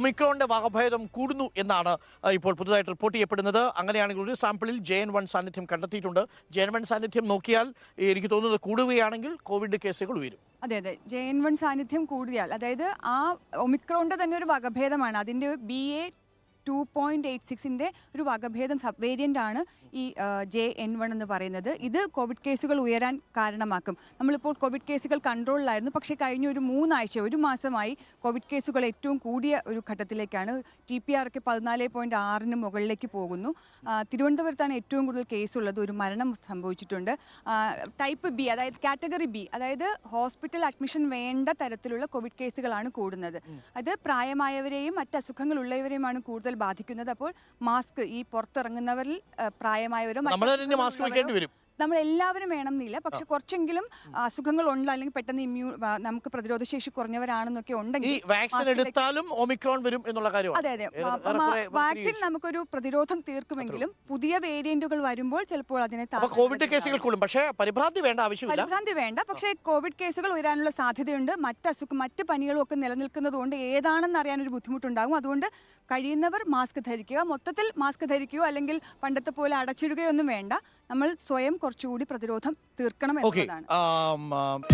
ഒമിക്രോണിന്റെ വകഭേദം കൂടുന്നു എന്നാണ് ഇപ്പോൾ പുതുതായിട്ട് റിപ്പോർട്ട് ചെയ്യപ്പെടുന്നത്. അങ്ങനെയാണെങ്കിൽ ഒരു സാമ്പിളിൽ ജെ എൻ വൺ സാന്നിധ്യം കണ്ടെത്തിയിട്ടുണ്ട്. ജെ എൻ വൺ സാന്നിധ്യം നോക്കിയാൽ എനിക്ക് തോന്നുന്നത് കൂടുകയാണെങ്കിൽ കോവിഡ് കേസുകൾ ഉയരും. അതെ അതെ. ജെ എൻ വൺ സാന്നിധ്യം കൂടിയാൽ അതായത് ആ ഒമിക്രോണിന്റെ തന്നെ ഒരു വകഭേദമാണ്. അതിന്റെ B A two point eight സിക്സിന്റെ ഒരു വകഭേദം സബ് വേരിയന്റ് ആണ് ഈ ജെ എൻ വൺ എന്ന് പറയുന്നത്. ഇത് കോവിഡ് കേസുകൾ ഉയരാൻ കാരണമാക്കും. നമ്മളിപ്പോൾ കോവിഡ് കേസുകൾ കൺട്രോളിലായിരുന്നു പക്ഷേ കഴിഞ്ഞ ഒരു മൂന്നാഴ്ച ഒരു മാസമായി കോവിഡ് കേസുകൾ ഏറ്റവും കൂടിയ ഒരു ഘട്ടത്തിലേക്കാണ്. ടി പി ആർ ഒക്കെ പതിനാല് പോയിന്റ് ആറിന് മുകളിലേക്ക് പോകുന്നു. തിരുവനന്തപുരത്താണ് ഏറ്റവും കൂടുതൽ കേസുള്ളത് ഒരു മരണം സംഭവിച്ചിട്ടുണ്ട്. ടൈപ്പ് ബി അതായത് കാറ്റഗറി ബി അതായത് ഹോസ്പിറ്റൽ അഡ്മിഷൻ വേണ്ട തരത്തിലുള്ള കോവിഡ് കേസുകളാണ് കൂടുന്നത്. അത് പ്രായമായവരെയും മറ്റ് അസുഖങ്ങളുള്ളവരെയുമാണ് കൂടുതൽ ബാധിക്കുന്നത് അപ്പോൾ മാസ്ക് ഈ പുറത്തിറങ്ങുന്നവരിൽ പ്രായമായവരും മാസ്ക് വരും. നമ്മൾ എല്ലാവരും വേണം എന്നില്ല പക്ഷെ കുറച്ചെങ്കിലും അസുഖങ്ങൾ ഉണ്ടോ അല്ലെങ്കിൽ പെട്ടെന്ന് ഇമ്മ്യൂ നമുക്ക് പ്രതിരോധ ശേഷി കുറഞ്ഞവരാണെന്നൊക്കെ ഉണ്ടെങ്കിൽ വാക്സിൻ എടുത്താലും ഒമിക്രോൺ വരും എന്നുള്ള കാര്യമാണ്. അതെ അതെ. വാക്സിൻ. നമുക്കൊരു പ്രതിരോധം തീർക്കുമെങ്കിലും പുതിയ വേരിയന്റുകൾ വരുമ്പോൾ ചിലപ്പോൾ അതിനെ കോവിഡ് കേസുകൾ കൂടും. പക്ഷേ പരിഭ്രാന്തി വേണ്ട ആവശ്യമില്ല. പരിഭ്രാന്തി വേണ്ട. പക്ഷേ കോവിഡ് കേസുകൾ ഉയരാനുള്ള സാധ്യതയുണ്ട്. മറ്റ് അസുഖം മറ്റ് പനികളും ഒക്കെ നിലനിൽക്കുന്നതുകൊണ്ട് ഏതാണെന്ന് അറിയാൻ ഒരു ബുദ്ധിമുട്ടുണ്ടാകും. അതുകൊണ്ട് കഴിയുന്നവർ മാസ്ക് ധരിക്കുക. മൊത്തത്തിൽ മാസ്ക് ധരിക്കുകയോ അല്ലെങ്കിൽ പണ്ടത്തെ പോലെ അടച്ചിടുകയോ ഒന്നും വേണ്ട. നമ്മൾ സ്വയം കുറച്ചുകൂടി പ്രതിരോധം തീർക്കണം ഓക്കെ എന്നുള്ളതാണ്